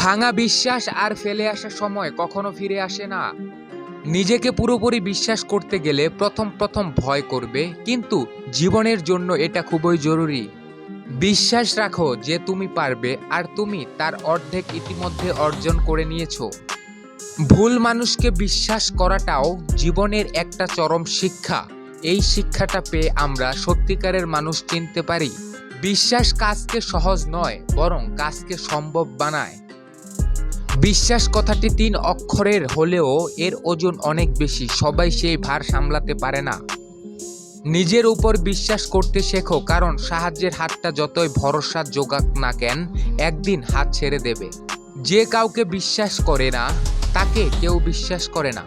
ভাঙা বিশ্বাস আর ফেলে আসা সময় কখনো ফিরে আসে না। নিজেকে পুরোপুরি বিশ্বাস করতে গেলে প্রথম প্রথম ভয় করবে, কিন্তু জীবনের জন্য এটা খুবই জরুরি। বিশ্বাস রাখো যে তুমি পারবে আর তুমি তার অর্ধেক ইতিমধ্যে অর্জন করে নিয়েছো। ভুল মানুষকে বিশ্বাস করাটাও জীবনের একটা চরম শিক্ষা। এই শিক্ষাটা পেয়ে আমরা সত্যিকারের মানুষ চিনতে পারি। বিশ্বাস কাজকে সহজ নয়, বরং কাজকে সম্ভব বানায়। বিশ্বাস কথাটি তিন অক্ষরের হলেও এর ওজন অনেক বেশি, সবাই সেই ভার সামলাতে পারে না। নিজের উপর বিশ্বাস করতে শেখো, কারণ সাহায্যের হাতটা যতই ভরসা যোগাক না কেন, একদিন হাত ছেড়ে দেবে। যে কাউকে বিশ্বাস করে না, তাকে কেউ বিশ্বাস করে না।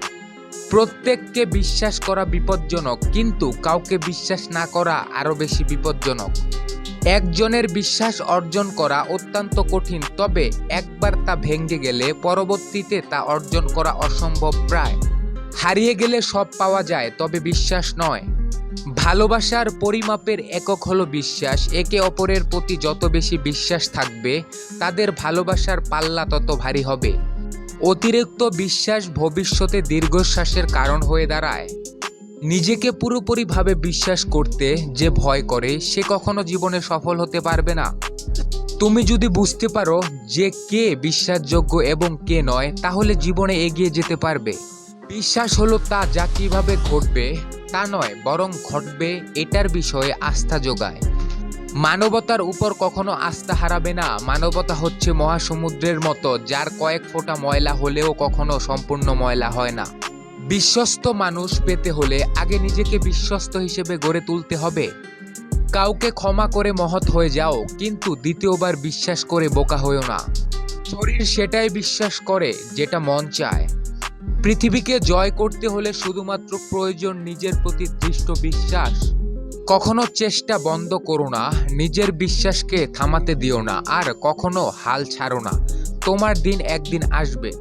প্রত্যেককে বিশ্বাস করা বিপজ্জনক, কিন্তু কাউকে বিশ্বাস না করা আরও বেশি বিপজ্জনক। একজনের বিশ্বাস অর্জন করা অত্যন্ত কঠিন, তবে একবার তা ভেঙে গেলে পরবর্তীতে তা অর্জন করা অসম্ভব প্রায়। হারিয়ে গেলে সব পাওয়া যায়, তবে বিশ্বাস নয়। ভালোবাসার পরিমাপের একক হলো বিশ্বাস, একে অপরের প্রতি যত বেশি বিশ্বাস থাকবে, তাদের ভালোবাসার পাল্লা তত ভারী হবে। অতিরিক্ত বিশ্বাস ভবিষ্যতে দীর্ঘশ্বাসের কারণ হয়ে দাঁড়ায়। নিজেকে পুরোপুরিভাবে বিশ্বাস করতে যে ভয় করে, সে কখনো জীবনে সফল হতে পারবে না। তুমি যদি বুঝতে পারো যে কে বিশ্বাসযোগ্য এবং কে নয়, তাহলে জীবনে এগিয়ে যেতে পারবে। বিশ্বাস হলো তা যা কীভাবে ঘটবে, তা নয়, বরং ঘটবে এটার বিষয়ে আস্থা যোগায়। মানবতার উপর কখনো আস্থা হারাবে না। মানবতা হচ্ছে মহাসমুদ্রের মতো, যার কয়েক ফোঁটা ময়লা হলেও কখনো সম্পূর্ণ ময়লা হয় না। বিশ্বস্ত মানুষ পেতে হলে আগে নিজেকে বিশ্বস্ত হিসেবে গড়ে তুলতে হবে। কাউকে ক্ষমা করে মহৎ হয়ে যাও, কিন্তু দ্বিতীয়বার বিশ্বাস করে বোকা হয়েও না। শরীর সেটাই বিশ্বাস করে যেটা মন চায়। পৃথিবীকে জয় করতে হলে শুধুমাত্র প্রয়োজন নিজের প্রতি দৃষ্ট বিশ্বাস। কখনো চেষ্টা বন্ধ করো না, নিজের বিশ্বাসকে থামাতে দিও না, আর কখনো হাল ছাড়ো না। তোমার দিন একদিন আসবে।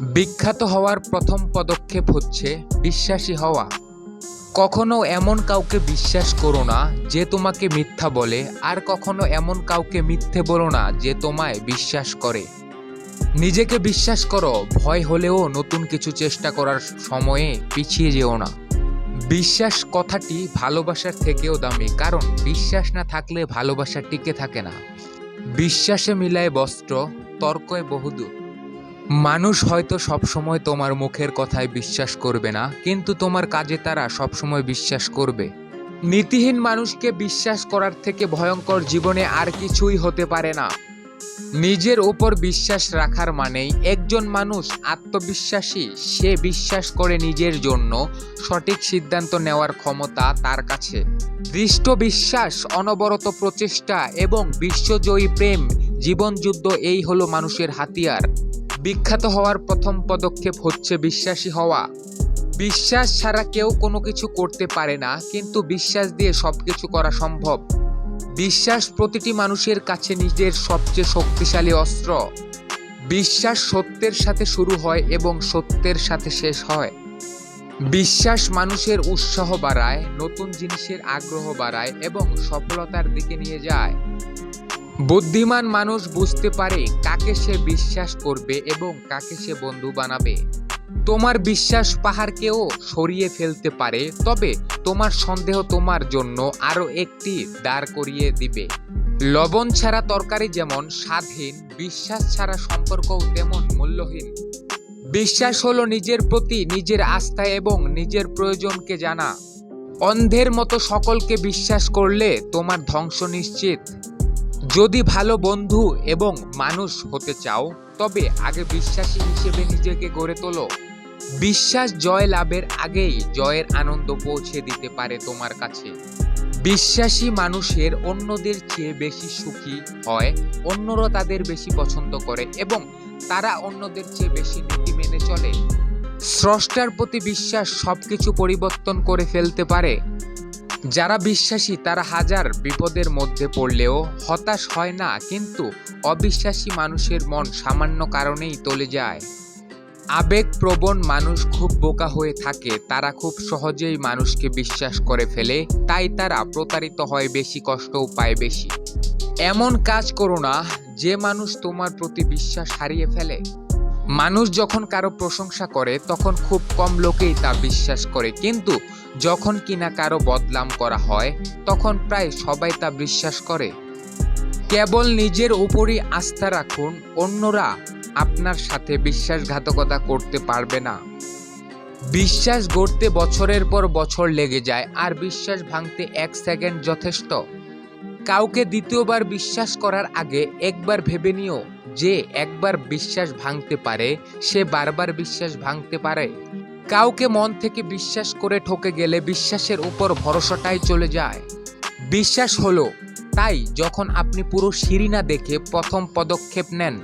বিখ্যাত হওয়ার প্রথম পদক্ষেপ হচ্ছে বিশ্বাসী হওয়া। কখনো এমন কাউকে বিশ্বাস করো না যে তোমাকে মিথ্যা বলে, আর কখনো এমন কাউকে মিথ্যে বলো না যে তোমায় বিশ্বাস করে। নিজেকে বিশ্বাস করো, ভয় হলেও নতুন কিছু চেষ্টা করার সময়ে পিছিয়ে যেও না। বিশ্বাস কথাটি ভালোবাসার থেকেও দামি, কারণ বিশ্বাস না থাকলে ভালোবাসা টিকে থাকে না। বিশ্বাসে মিলায় বস্ত্র, তর্কয় বহুদূর। মানুষ হয়তো সবসময় তোমার মুখের কথায় বিশ্বাস করবে না, কিন্তু তোমার কাজে তারা সবসময় বিশ্বাস করবে। নীতিহীন মানুষকে বিশ্বাস করার থেকে ভয়ঙ্কর জীবনে আর কিছুই হতে পারে না। নিজের উপর বিশ্বাস রাখার মানেই একজন মানুষ আত্মবিশ্বাসী, সে বিশ্বাস করে নিজের জন্য সঠিক সিদ্ধান্ত নেওয়ার ক্ষমতা তার কাছে। দৃষ্ট বিশ্বাস, অনবরত প্রচেষ্টা এবং বিশ্বজয়ী প্রেম, জীবনযুদ্ধ এই হলো মানুষের হাতিয়ার। বিখ্যাত হওয়ার প্রথম পদক্ষেপ হচ্ছে বিশ্বাসী হওয়া। বিশ্বাস ছাড়া কেউ কোনো কিছু করতে পারে না, কিন্তু বিশ্বাস দিয়ে সব কিছু করা সম্ভব। বিশ্বাস প্রতিটি মানুষের কাছে নিজের সবচেয়ে শক্তিশালী অস্ত্র। বিশ্বাস সত্যের সাথে শুরু হয় এবং সত্যের সাথে শেষ হয়। বিশ্বাস মানুষের উৎসাহ বাড়ায়, নতুন জিনিসের আগ্রহ বাড়ায় এবং সফলতার দিকে নিয়ে যায়। বুদ্ধিমান মানুষ বুঝতে পারে কাকে সে বিশ্বাস করবে এবং কাকে সে বন্ধু বানাবে। তোমার বিশ্বাস পাহাড়কেও সরিয়ে ফেলতে পারে, তবে তোমার সন্দেহ তোমার জন্য আরও একটি দাঁড় করিয়ে দিবে। লবণ ছাড়া তরকারি যেমন স্বাদহীন বিশ্বাস ছাড়া সম্পর্কও তেমন মূল্যহীন। বিশ্বাস হলো নিজের প্রতি নিজের আস্থা এবং নিজের প্রয়োজনকে জানা। অন্ধের মতো সকলকে বিশ্বাস করলে তোমার ধ্বংস নিশ্চিত। যদি ভালো বন্ধু এবং মানুষ হতে চাও, তবে আগে বিশ্বাসী হিসেবে নিজেকে গড়ে তোলো। বিশ্বাস জয় লাভের আগেই জয়ের আনন্দ পৌঁছে দিতে পারে তোমার কাছে। বিশ্বাসী মানুষের অন্যদের চেয়ে বেশি সুখী হয়, অন্যরা তাদের বেশি পছন্দ করে এবং তারা অন্যদের চেয়ে বেশি নীতি মেনে চলে। স্রষ্টার প্রতি বিশ্বাস সবকিছু পরিবর্তন করে ফেলতে পারে। যারা বিশ্বাসী, তারা হাজার বিপদের মধ্যে পড়লেও হতাশ হয় না, কিন্তু অবিশ্বাসী মানুষের মন সামান্য কারণেই তলে যায়। আবেগপ্রবণ মানুষ খুব বোকা হয়ে থাকে, তারা খুব সহজেই মানুষকে বিশ্বাস করে ফেলে, তাই তারা প্রতারিত হয় বেশি কষ্টও পায় বেশি। এমন কাজ করো না, যে মানুষ তোমার প্রতি বিশ্বাস হারিয়ে ফেলে। মানুষ যখন কারও প্রশংসা করে, তখন খুব কম লোকেই তা বিশ্বাস করে। কিন্তু যখন কিনা কারও বদলাম করা হয়, তখন প্রায় সবাই তা বিশ্বাস করে। কেবল নিজের উপরই আস্থা রাখুন, অন্যরা আপনার সাথে বিশ্বাসঘাতকতা করতে পারবে না। বিশ্বাস গড়তে বছরের পর বছর লেগে যায়, আর বিশ্বাস ভাঙতে এক সেকেন্ড যথেষ্ট। কাউকে দ্বিতীয়বার বিশ্বাস করার আগে একবার ভেবে নিও যে একবার বিশ্বাস ভাঙতে পারে, সে বারবার বিশ্বাস ভাঙতে পারে। কাউকে মন থেকে বিশ্বাস করে ঠকে গেলে বিশ্বাসের উপর ভরসাটাই চলে যায়। বিশ্বাস হলো, তাই যখন আপনি পুরো সিঁড়ি না দেখে প্রথম পদক্ষেপ নেন